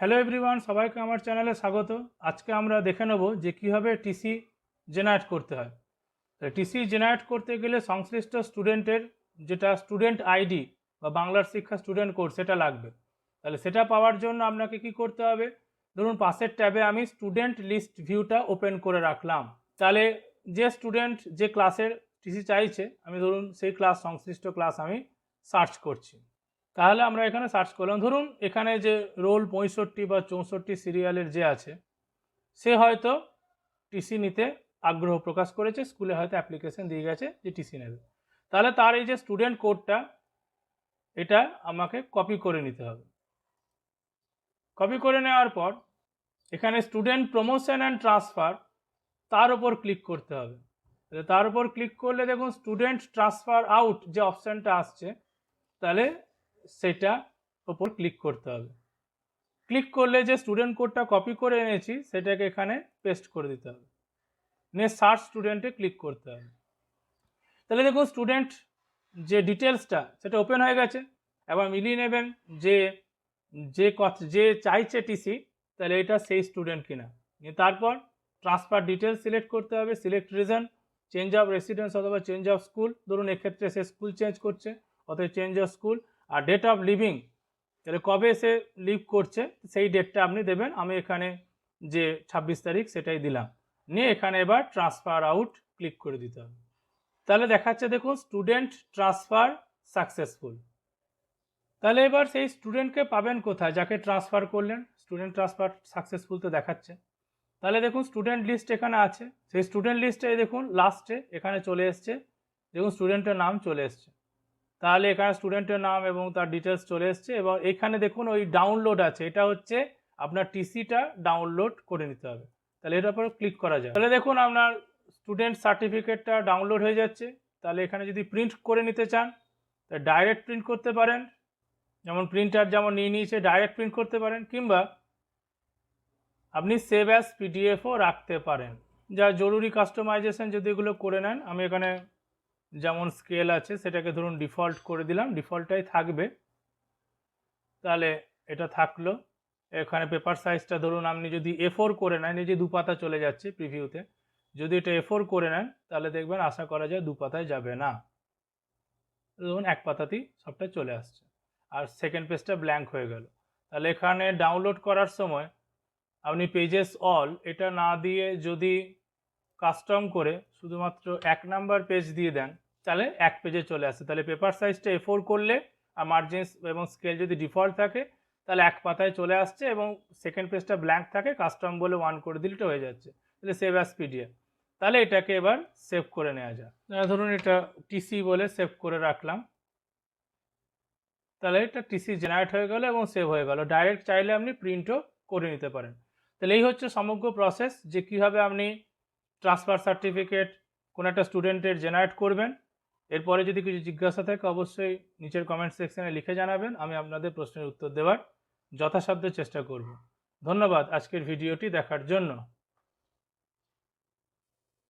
Hello everyone সবাইকে আমার চ্যানেলে স্বাগত। আজকে আমরা দেখে নেব যে কীভাবে টিসি জেনারেট করতে হয়। টিসি জেনারেট করতে গেলে সংশ্লিষ্ট স্টুডেন্টের যেটা স্টুডেন্ট আইডি বা বাংলার শিক্ষা স্টুডেন্ট কোড সেটা লাগবে। তাহলে সেটা পাওয়ার জন্য আপনাকে কি করতে হবে? ধরুন পাশের ট্যাবে আমি স্টুডেন্ট লিস্ট ভিউটা ওপেন করে রাখলাম। তাহলে যে স্টুডেন্ট যে ক্লাসের টিসি চাইছে, আমি ধরুন সেই ক্লাস সংশ্লিষ্ট ক্লাস আমি সার্চ করছি। তাহলে আমরা এখানে সার্চ করলাম। ধরুন এখানে যে রোল পঁয়ষট্টি বা চৌষট্টি সিরিয়ালের যে আছে, সে হয়তো টিসি নিতে আগ্রহ প্রকাশ করেছে স্কুলে হয়তো অ্যাপ্লিকেশন দিয়ে গেছে যে টিসি নেবে। তাহলে তার এই যে স্টুডেন্ট কোডটা এটা আমাকে কপি করে নিতে হবে। কপি করে নেওয়ার পর এখানে স্টুডেন্ট প্রমোশন অ্যান্ড ট্রান্সফার তার উপর ক্লিক করতে হবে। তার উপর ক্লিক করলে দেখুন স্টুডেন্ট ট্রান্সফার আউট যে অপশানটা আসছে, তাহলে সেটা ওপর ক্লিক করতে হবে। ক্লিক করলে যে স্টুডেন্ট কোডটা কপি করে এনেছি, সেটাকে এখানে পেস্ট করে দিতে হবে। নিয়ে সার্চ স্টুডেন্টে ক্লিক করতে হবে। তাহলে দেখুন স্টুডেন্ট যে ডিটেলসটা সেটা ওপেন হয়ে গেছে। এবার মিলিয়ে নেবেন যে যে কথা যে চাইছে টিসি তাহলে এটা সেই স্টুডেন্ট কিনা। তারপর ট্রান্সফার ডিটেলস সিলেক্ট করতে হবে select reason change of residence অথবা চেঞ্জ অফ স্কুল ধরুন এক্ষেত্রে সে স্কুল চেঞ্জ করছে অথবা চেঞ্জ অফ স্কুল আর ডেট অফ লিভিং তাহলে কবে সে লিভ করছে, সেই ডেটটা আপনি দেবেন। আমি এখানে যে ছাব্বিশ তারিখ সেটাই দিলাম। নিয়ে এখানে এবার ট্রান্সফার আউট ক্লিক করে দিতে হবে। তাহলে দেখাচ্ছে দেখুন স্টুডেন্ট ট্রান্সফার সাকসেসফুল তাহলে এবার সেই স্টুডেন্টকে পাবেন কোথায়? যাকে ট্রান্সফার করলেন স্টুডেন্ট ট্রান্সফার সাকসেসফুল তো দেখাচ্ছে। তাহলে দেখুন স্টুডেন্ট লিস্ট এখানে আছে। সেই স্টুডেন্ট লিস্টে দেখুন লাস্টে এখানে চলে এসছে। দেখুন স্টুডেন্টের নাম চলে এসছে। তাহলে এখানে স্টুডেন্টের নাম এবং তার ডিটেলস চলে এসছে এবং এখানে দেখুন ওই ডাউনলোড আছে। এটা হচ্ছে আপনার টিসিটা ডাউনলোড করে নিতে হবে। তাহলে এটার উপর ক্লিক করা যায় তাহলে দেখুন আপনার স্টুডেন্ট সার্টিফিকেটটা ডাউনলোড হয়ে যাচ্ছে। তাহলে এখানে যদি প্রিন্ট করে নিতে চান তাহলে ডাইরেক্ট প্রিন্ট করতে পারেন। যেমন প্রিন্টার যেমন নিয়ে নিয়েছে ডাইরেক্ট প্রিন্ট করতে পারেন কিংবা আপনি সেভ অ্যাস পিডিএফও রাখতে পারেন। যা জরুরি কাস্টমাইজেশন যদি এগুলো করে নেন, আমি এখানে যেমন স্কেল আছে, সেটাকে ধরুন ডিফল্ট করে দিলাম, ডিফল্টটাই থাকবে। তাহলে এটা থাকল। এখানে পেপার সাইজটা ধরুন আপনি যদি এ করে নেন, এই যে দু পাতা চলে যাচ্ছে প্রিভিউতে যদি এটা এ করে নেন, তাহলে দেখবেন আশা করা যায় দু পাতায় যাবে না। ধরুন এক পাতাতেই সবটা চলে আসছে। আর সেকেন্ড পেজটা ব্ল্যাঙ্ক হয়ে গেল। তাহলে এখানে ডাউনলোড করার সময় আপনি পেজেস অল এটা না দিয়ে যদি কাস্টম করে শুধুমাত্র এক নাম্বার পেজ দিয়ে দেন, তাহলে এক পেজে চলে আসে। তাহলে পেপার সাইজটা এ ফোর করলে আর মার্জিন এবং স্কেল যদি ডিফল্ট থাকে, তাহলে এক পাতায় চলে আসছে এবং সেকেন্ড পেজটা ব্ল্যাঙ্ক থাকে কাস্টম বলে ওয়ান করে দিলে হয়ে যাচ্ছে। তাহলে সেভ অ্যাস পিডিএফ তাহলে এটাকে এবার সেভ করে নেওয়া যায় ধরুন এটা টিসি বলে সেভ করে রাখলাম। তাহলে এটা টিসি জেনারেট হয়ে গেল এবং সেভ হয়ে গেল। ডাইরেক্ট চাইলে আপনি প্রিন্টও করে নিতে পারেন। তাহলে এই হচ্ছে সমগ্র প্রসেস যে কীভাবে আপনি ট্রান্সফার সার্টিফিকেট কোনো একটা স্টুডেন্টের জেনারেট করবেন। এরপরে যদি কিছু জিজ্ঞাসা থাকে, অবশ্যই নিচের কমেন্ট সেকশনে লিখে জানাবেন, আমি আপনাদের প্রশ্নের উত্তর দেওয়ার যথাসাধ্য চেষ্টা করব। ধন্যবাদ আজকের ভিডিওটি দেখার জন্য।